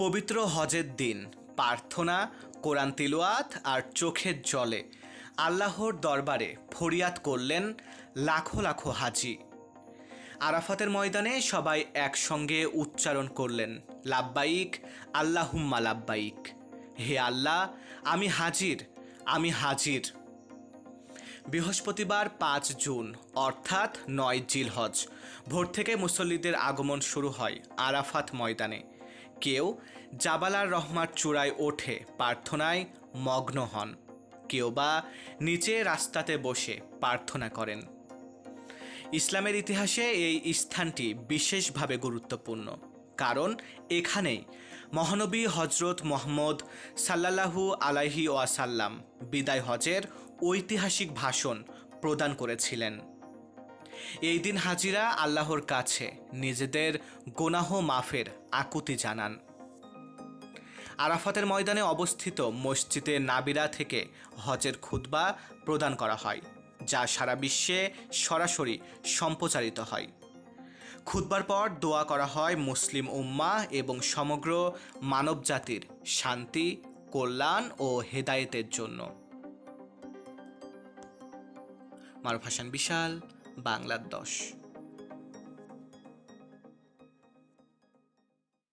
পবিত্র হজের দিন, প্রার্থনা, কোরআন তিলওয়াত আর চোখের জলে। আল্লাহর দরবারে ফরিয়াদ করলেন লাখো লাখো হাজি। আরাফাতের ময়দানে সবাই একসঙ্গে উচ্চারণ করলেন, লাব্বাইক, আল্লাহুম্মা লাব্বাইক। হে আল্লাহ, আমি হাজির আমি হাজির। বৃহস্পতিবার পাঁচ জুন, অর্থাৎ নয় জিলহজ, ভোর থেকে মুসল্লিদের আগমন শুরু হয় আরাফাত ময়দানে। কেউ জাবালার রহমার চূড়ায় ওঠে, প্রার্থনায় মগ্ন হন। কেউ বা নিচে রাস্তাতে বসে প্রার্থনা করেন। ইসলামের ইতিহাসে এই স্থানটি বিশেষভাবে গুরুত্বপূর্ণ, কারণ এখানেই মহানবী হজরত মোহাম্মদ সাল্লাল্লাহু আলাইহি ওয়াসাল্লাম বিদায় হজের ঐতিহাসিক ভাষণ প্রদান করেছিলেন। এই দিন হাজিরা আল্লাহর কাছে। নিজেদের গোনাহ মাফের আকুতি জানান। আরাফাতের ময়দানে অবস্থিত মসজিদে নাবিরা থেকে হজের খুতবা প্রদান করা হয়, যা সারা বিশ্বে সরাসরি সম্প্রচারিত হয়। খুতবার পর দোয়া করা হয় মুসলিম উম্মা এবং সমগ্র মানবজাতির শান্তি, কল্যাণ ও হেদায়েতের জন্য। মারুফ হাসান, বিশাল বাংলার দশ।